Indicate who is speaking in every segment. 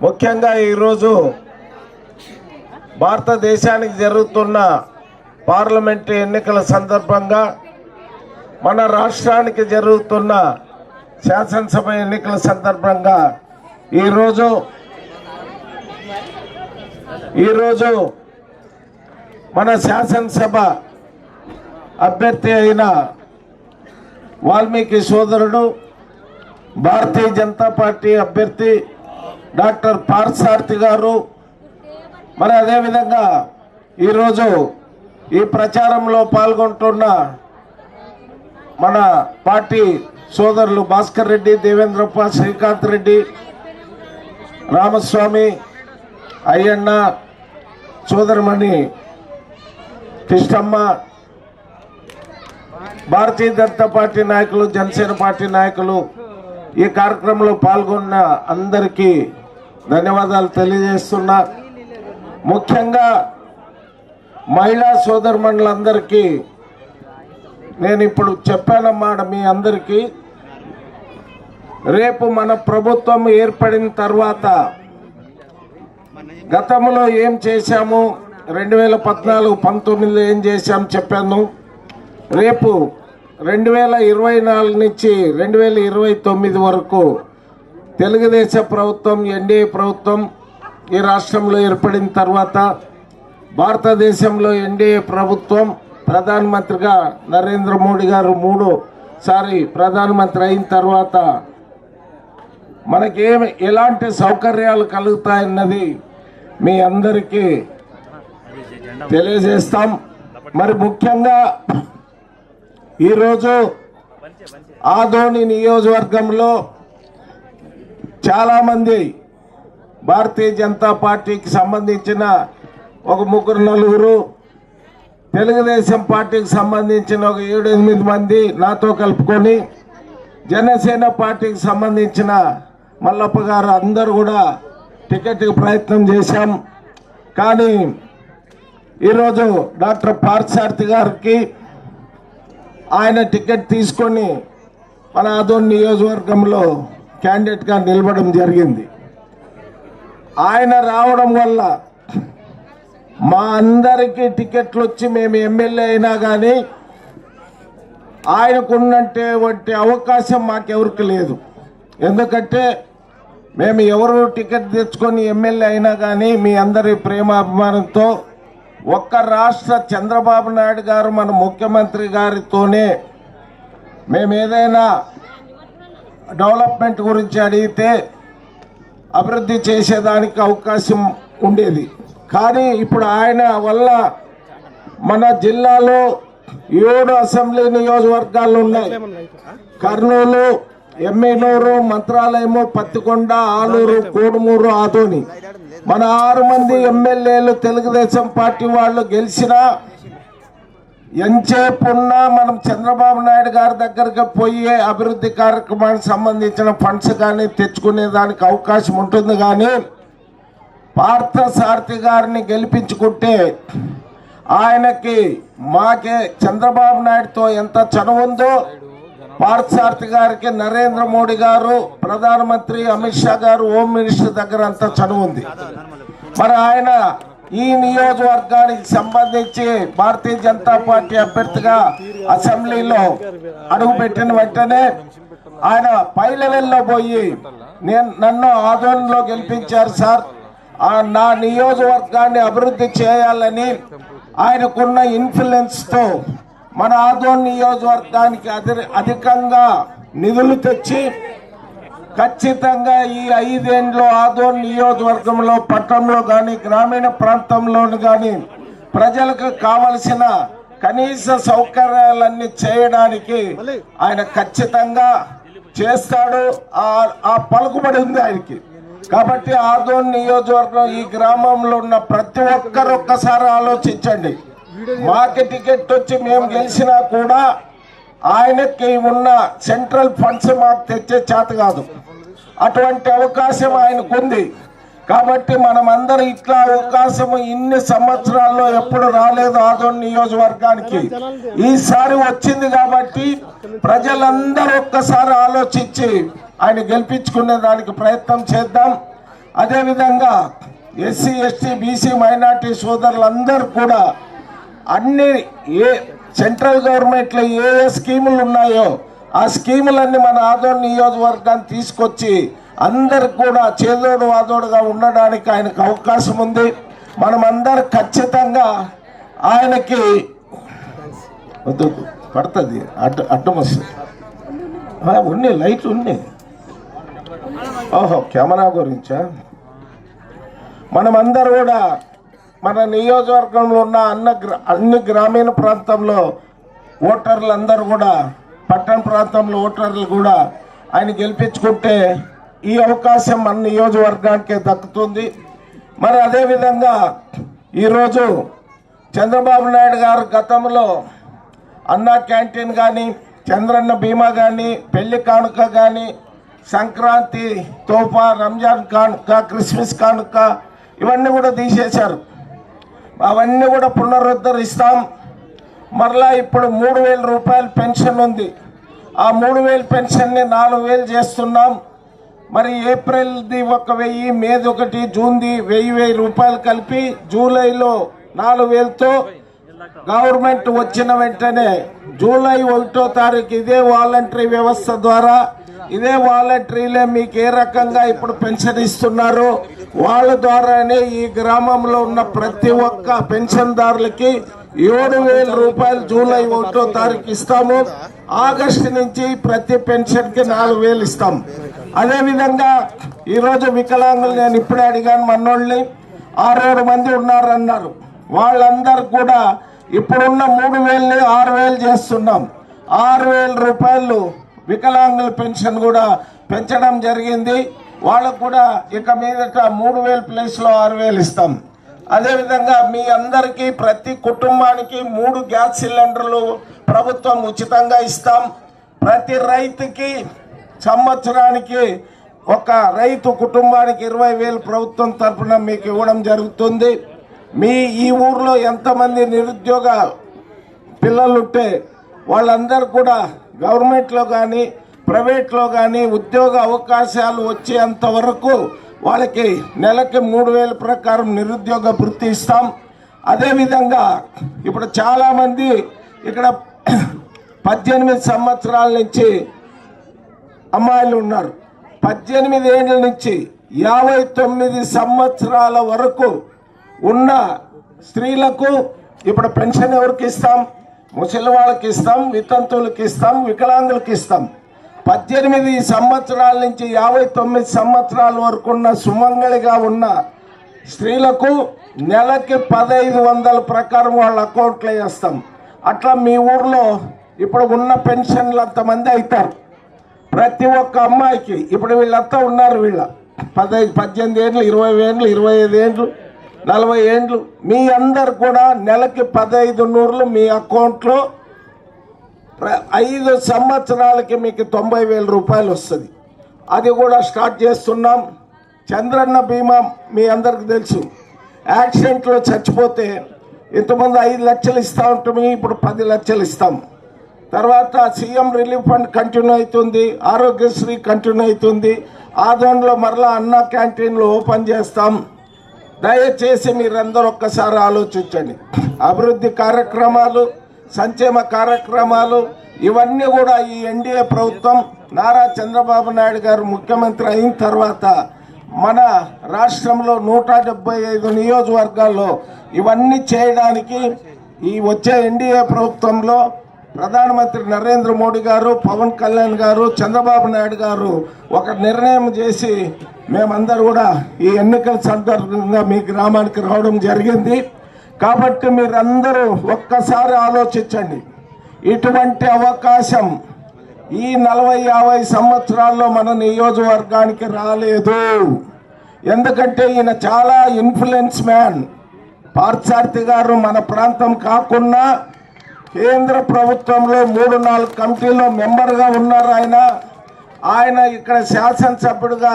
Speaker 1: ముఖ్యంగా ఈరోజు భారతదేశానికి జరుగుతున్న పార్లమెంటు ఎన్నికల సందర్భంగా మన రాష్ట్రానికి జరుగుతున్న శాసనసభ ఎన్నికల సందర్భంగా ఈరోజు ఈరోజు మన శాసనసభ అభ్యర్థి అయిన వాల్మీకి సోదరుడు భారతీయ జనతా పార్టీ అభ్యర్థి డాక్టర్ పార్సార్థి గారు. మరి అదేవిధంగా ఈరోజు ఈ ప్రచారంలో పాల్గొంటున్న మన పార్టీ సోదరులు భాస్కర్ రెడ్డి దేవేంద్రప్ప శ్రీకాంత్ రెడ్డి రామస్వామి అయ్యన్న సోదరమణి కృష్ణమ్మ భారతీయ జనతా పార్టీ నాయకులు జనసేన పార్టీ నాయకులు ఈ కార్యక్రమంలో పాల్గొన్న అందరికీ ధన్యవాదాలు తెలియజేస్తున్నా. ముఖ్యంగా మహిళా సోదరుమణులందరికీ నేను ఇప్పుడు చెప్పానమాట మీ అందరికీ. రేపు మన ప్రభుత్వం ఏర్పడిన తర్వాత గతంలో ఏం చేశాము? రెండు వేల పద్నాలుగు పంతొమ్మిదిలో ఏం చేశాం చెప్పాను. రేపు రెండు వేల ఇరవై నాలుగు నుంచి రెండు వేల ఇరవై తొమ్మిది వరకు తెలుగుదేశం ప్రభుత్వం ఎన్డీఏ ప్రభుత్వం ఈ రాష్ట్రంలో ఏర్పడిన తర్వాత భారతదేశంలో ఎన్డీఏ ప్రభుత్వం ప్రధానమంత్రిగా నరేంద్ర మోడీ గారు మూడు సారి ప్రధానమంత్రి అయిన తర్వాత మనకేమి ఎలాంటి సౌకర్యాలు కలుగుతాయన్నది మీ అందరికీ తెలియజేస్తాం. మరి ముఖ్యంగా ఈరోజు ఆదోని నియోజకవర్గంలో చాలామంది భారతీయ జనతా పార్టీకి సంబంధించిన ఒక ముగ్గురు నలుగురు తెలుగుదేశం పార్టీకి సంబంధించిన ఒక ఏడు ఎనిమిది మంది నాతో కలుపుకొని జనసేన పార్టీకి సంబంధించిన మల్లప్ప గారు అందరూ కూడా టికెట్కి ప్రయత్నం చేశాం. కానీ ఈరోజు డాక్టర్ పార్థసారథి గారికి ఆయన టికెట్ తీసుకొని మన ఆదోన్ నియోజకవర్గంలో క్యాండిడేట్గా నిలబడడం జరిగింది. ఆయన రావడం వల్ల మా అందరికీ టికెట్లు వచ్చి మేము ఎమ్మెల్యే అయినా కానీ ఆయనకున్నంటే వంటి అవకాశం మాకెవరికి లేదు. ఎందుకంటే మేము ఎవరు టికెట్ తెచ్చుకొని ఎమ్మెల్యే అయినా కానీ మీ అందరి ప్రేమాభిమానంతో ఒక్క రాష్ట్ర చంద్రబాబు నాయుడు గారు మన ముఖ్యమంత్రి గారితోనే మేము ఏదైనా డెవలప్మెంట్ గురించి అడిగితే అభివృద్ధి చేసేదానికి అవకాశం ఉండేది. కానీ ఇప్పుడు ఆయన వల్ల మన జిల్లాలో ఏడు అసెంబ్లీ నియోజకవర్గాలు ఉన్నాయి. కర్నూలు ఎమ్మెనూరు మంత్రాలయము పత్తికొండ ఆలూరు కోడుమూరు ఆదోని. మన ఆరు మంది ఎమ్మెల్యేలు తెలుగుదేశం పార్టీ వాళ్ళు గెలిచినా ఎంతసేపు మనం చంద్రబాబు నాయుడు గారి దగ్గరికి పోయే అభివృద్ధి కార్యక్రమానికి సంబంధించిన ఫండ్స్ కానీ తెచ్చుకునే దానికి అవకాశం ఉంటుంది కానీ పార్థసారథి గారిని గెలిపించుకుంటే ఆయనకి మాకే చంద్రబాబు నాయుడుతో ఎంత చనువు ఉందో పార్థసారథి గారికి నరేంద్ర మోడీ గారు ప్రధానమంత్రి అమిత్ షా గారు హోమ్ మినిస్టర్ దగ్గర అంత చనువు ఉంది. మరి ఆయన ఈ నియోజకవర్గానికి సంబంధించి భారతీయ జనతా పార్టీ అభ్యర్థిగా అసెంబ్లీలో అడుగుపెట్టిన వెంటనే ఆయన పై లెవెల్లో పోయి నేను నన్ను ఆధ్వర్యంలో గెలిపించారు సార్. నా నియోజకవర్గాన్ని అభివృద్ధి చేయాలని ఆయనకున్న ఇన్ఫ్లుయెన్స్తో మన ఆధ్వర్యం నియోజకవర్గానికి అధి అధికంగా నిధులు తెచ్చి ఖచ్చితంగా ఈ ఐదేండ్లో ఆదోన్ నియోజకవర్గంలో పట్టణంలో కానీ గ్రామీణ ప్రాంతంలోను కానీ ప్రజలకు కావలసిన కనీస సౌకర్యాలన్నీ చేయడానికి ఆయన ఖచ్చితంగా చేస్తాడు. ఆ ఆ పలుకుబడి ఉంది ఆయనకి. కాబట్టి ఆదోన్ నియోజకవర్గం ఈ గ్రామంలో ఉన్న ప్రతి ఒక్కరు ఒక్కసారి ఆలోచించండి. మాకి టికెట్ వచ్చి మేము గెలిచినా కూడా ఆయనకి ఉన్న సెంట్రల్ ఫండ్స్ మాకు తెచ్చే చేత కాదు. అటువంటి అవకాశం ఆయనకు ఉంది కాబట్టి మనమందరం ఇట్లా అవకాశం ఇన్ని సంవత్సరాల్లో ఎప్పుడు రాలేదు ఆదోన్ నియోజకవర్గానికి. ఈసారి వచ్చింది కాబట్టి ప్రజలందరూ ఒక్కసారి ఆలోచించి ఆయన గెలిపించుకునే దానికి ప్రయత్నం చేద్దాం. అదేవిధంగా ఎస్సీ ఎస్టీ బీసీ మైనార్టీ సోదరులందరూ కూడా అన్ని ఏ సెంట్రల్ గవర్నమెంట్లో ఏ ఏ స్కీములు ఉన్నాయో ఆ స్కీములన్నీ మన ఆదోడు నియోజకవర్గాన్ని తీసుకొచ్చి అందరికి కూడా చేదోడు వాదోడుగా ఉండడానికి ఆయనకు అవకాశం ఉంది. మనమందరం ఖచ్చితంగా ఆయనకి వద్దు పడుతుంది. అడ్డు అడ్డం వస్తుంది ఉన్నాయి లైట్ ఉన్నాయి. ఓహో కెమెరా గురించా? మనమందరూ కూడా మన నియోజకవర్గంలో ఉన్న అన్న గ్రా- అన్ని గ్రామీణ ప్రాంతంలో ఓటర్లు అందరూ కూడా పట్టణ ప్రాంతంలో ఓటర్లు కూడా ఆయన గెలిపించుకుంటే ఈ అవకాశం మన నియోజకవర్గానికి దక్కుతుంది. మరి అదేవిధంగా ఈరోజు చంద్రబాబు నాయుడు గారు గతంలో అన్నా క్యాంటీన్ కానీ చంద్రన్న బీమా కానీ పెళ్ళి కానుక కానీ సంక్రాంతి తోఫా రంజాన్ కానుక క్రిస్మస్ కానుక ఇవన్నీ కూడా తీసేశారు. అవన్నీ కూడా పునరుద్ధరిస్తాం. మరలా ఇప్పుడు మూడు వేల రూపాయల పెన్షన్ ఉంది. ఆ మూడు వేల పెన్షన్ని నాలుగు వేలు చేస్తున్నాం. మరి ఏప్రిల్ది ఒక వెయ్యి మేది ఒకటి జూన్ది వెయ్యి వెయ్యి రూపాయలు కలిపి జూలైలో నాలుగు వేలతో గవర్నమెంట్ వచ్చిన వెంటనే జూలై ఒకటో తారీఖు ఇదే వాలంటరీ వ్యవస్థ ద్వారా ఇదే వాలంటరీలే మీకు ఏ రకంగా ఇప్పుడు పెన్షన్ ఇస్తున్నారు? వాళ్ళ ద్వారానే ఈ గ్రామంలో ఉన్న ప్రతి ఒక్క పెన్షన్దారులకి ఏడు వేల రూపాయలు జూలై ఒకటో తారీఖు ఇస్తాము. ఆగస్టు నుంచి ప్రతి పెన్షన్కి నాలుగు వేలు ఇస్తాం. అదే విధంగా ఈరోజు వికలాంగులు నేను ఇప్పుడే అడిగాను మనోళ్ళని ఆరేడు మంది ఉన్నారన్నారు. వాళ్ళందరూ కూడా ఇప్పుడున్న మూడు వేలని ఆరు వేలు చేస్తున్నాం. ఆరు వేల రూపాయలు వికలాంగుల పెన్షన్ కూడా పెంచడం జరిగింది. వాళ్ళకు కూడా ఇక మీదట మూడు వేల ప్లేస్లో ఆరు వేలు ఇస్తాం. అదేవిధంగా మీ అందరికీ ప్రతి కుటుంబానికి మూడు గ్యాస్ సిలిండర్లు ప్రభుత్వం ఉచితంగా ఇస్తాం. ప్రతి రైతుకి సంవత్సరానికి ఒక రైతు కుటుంబానికి ఇరవై వేలు ప్రభుత్వం తరఫున మీకు ఇవ్వడం జరుగుతుంది. మీ ఈ ఊర్లో ఎంతమంది నిరుద్యోగ పిల్లలుంటే వాళ్ళందరూ కూడా గవర్నమెంట్లో కానీ ప్రైవేట్లో కానీ ఉద్యోగ అవకాశాలు వచ్చేంత వరకు వాళ్ళకి నెలకి మూడు వేల ప్రకారం నిరుద్యోగ వృత్తి ఇస్తాం. అదేవిధంగా ఇప్పుడు చాలామంది ఇక్కడ పద్దెనిమిది సంవత్సరాల నుంచి అమ్మాయిలు ఉన్నారు. పద్దెనిమిది ఏళ్ళ నుంచి యాభై తొమ్మిది సంవత్సరాల వరకు ఉన్న స్త్రీలకు ఇప్పుడు పెన్షన్ ఎవరికి ఇస్తాం? ముసలి వాళ్ళకి ఇస్తాం వితంతువులకి ఇస్తాం వికలాంగులకి ఇస్తాం. పద్దెనిమిది సంవత్సరాల నుంచి యాభై తొమ్మిది సంవత్సరాల వరకు ఉన్న సుమంగళిగా ఉన్న స్త్రీలకు నెలకి పదహైదు వందల ప్రకారం వాళ్ళ అకౌంట్లో వేస్తాం. అట్లా మీ ఊర్లో ఇప్పుడు ఉన్న పెన్షన్లు అంతమంది అవుతారు ప్రతి ఒక్క అమ్మాయికి ఇప్పుడు వీళ్ళంతా ఉన్నారు వీళ్ళ. పదహైదు పద్దెనిమిది ఏండ్లు ఇరవై ఏండ్లు ఇరవై ఐదు ఏండ్లు నలభై ఏండ్లు. మీ అందరు కూడా నెలకి పదహైదు నూరులు మీ అకౌంట్లో ఐదు సంవత్సరాలకి మీకు తొంభై వేల రూపాయలు వస్తుంది. అది కూడా స్టార్ట్ చేస్తున్నాం. చంద్రన్న బీమా మీ అందరికి తెలుసు. యాక్సిడెంట్లో చచ్చిపోతే ఇంతకుముందు ఐదు లక్షలు ఇస్తా ఉంటాము ఇప్పుడు పది లక్షలు ఇస్తాం. తర్వాత సీఎం రిలీఫ్ ఫండ్ కంటిన్యూ అవుతుంది ఆరోగ్యశ్రీ కంటిన్యూ అవుతుంది. ఆదోన్లో మరలా అన్న క్యాంటీన్లు ఓపెన్ చేస్తాం. దయచేసి మీరందరూ ఒక్కసారి ఆలోచించండి. అభివృద్ధి కార్యక్రమాలు సంక్షేమ కార్యక్రమాలు ఇవన్నీ కూడా ఈ ఎన్డీఏ ప్రభుత్వం నారా చంద్రబాబు నాయుడు గారు ముఖ్యమంత్రి అయిన తర్వాత మన రాష్ట్రంలో నూట డెబ్బై ఐదు నియోజకవర్గాల్లో ఇవన్నీ చేయడానికి ఈ వచ్చే ఎన్డీఏ ప్రభుత్వంలో ప్రధానమంత్రి నరేంద్ర మోడీ గారు పవన్ కళ్యాణ్ గారు చంద్రబాబు నాయుడు గారు ఒక నిర్ణయం చేసి మేమందరూ కూడా ఈ ఎన్నికల సందర్భంగా మీ గ్రామానికి రావడం జరిగింది. కాబట్టి మీరందరూ ఒక్కసారి ఆలోచించండి. ఇటువంటి అవకాశం ఈ నలభై యాభై సంవత్సరాల్లో మన నియోజకవర్గానికి రాలేదు. ఎందుకంటే ఈయన చాలా ఇన్ఫ్లుయెన్స్ మ్యాన్. పార్థసారథి గారు మన ప్రాంతం కాకుండా కేంద్ర ప్రభుత్వంలో మూడు నాలుగు కమిటీల్లో మెంబర్గా ఉన్నారు ఆయన. ఆయన ఇక్కడ శాసనసభ్యుడిగా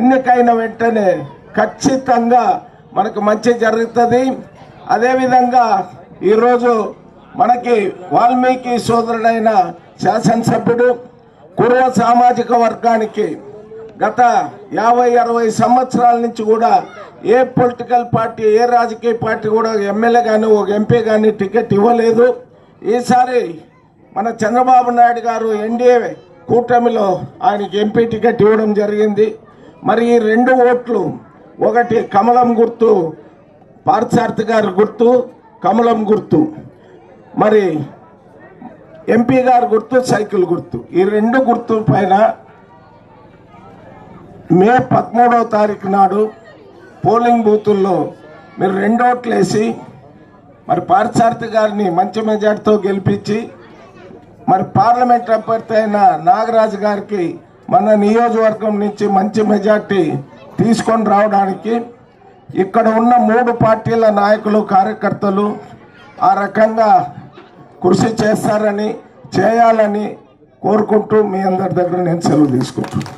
Speaker 1: ఎన్నికైన వెంటనే ఖచ్చితంగా మనకు మంచి జరుగుతుంది. అదేవిధంగా ఈరోజు మనకి వాల్మీకి సోదరుడైన శాసనసభ్యుడు కుర్వ సామాజిక వర్గానికి గత యాభై అరవై సంవత్సరాల నుంచి కూడా ఏ పొలిటికల్ పార్టీ ఏ రాజకీయ పార్టీ కూడా ఎమ్మెల్యే కానీ ఒక ఎంపీ కానీ టికెట్ ఇవ్వలేదు. ఈసారి మన చంద్రబాబు నాయుడు గారు ఎన్డీఏ కూటమిలో ఆయనకి ఎంపీ టికెట్ ఇవ్వడం జరిగింది. మరి ఈ రెండు ఓట్లు ఒకటి కమలం గుర్తు పార్థసారథి గారి గుర్తు కమలం గుర్తు. మరి ఎంపీ గారు గుర్తు సైకిల్ గుర్తు. ఈ రెండు గుర్తు పైన మే పదమూడవ తారీఖు నాడు పోలింగ్ బూతుల్లో మీరు రెండోట్లేసి మరి పార్థసారథి గారిని మంచి మెజార్టీతో గెలిపించి మరి పార్లమెంట్ అభ్యర్థి అయిన నాగరాజు గారికి మన నియోజకవర్గం నుంచి మంచి మెజార్టీ తీసుకొని రావడానికి ఇక్కడ ఉన్న మూడు పార్టీల నాయకులు కార్యకర్తలు ఆ రకంగా కృషి చేస్తారని చేయాలని కోరుకుంటూ మీ అందరి దగ్గర నేను సెలవు తీసుకుంటున్నాను.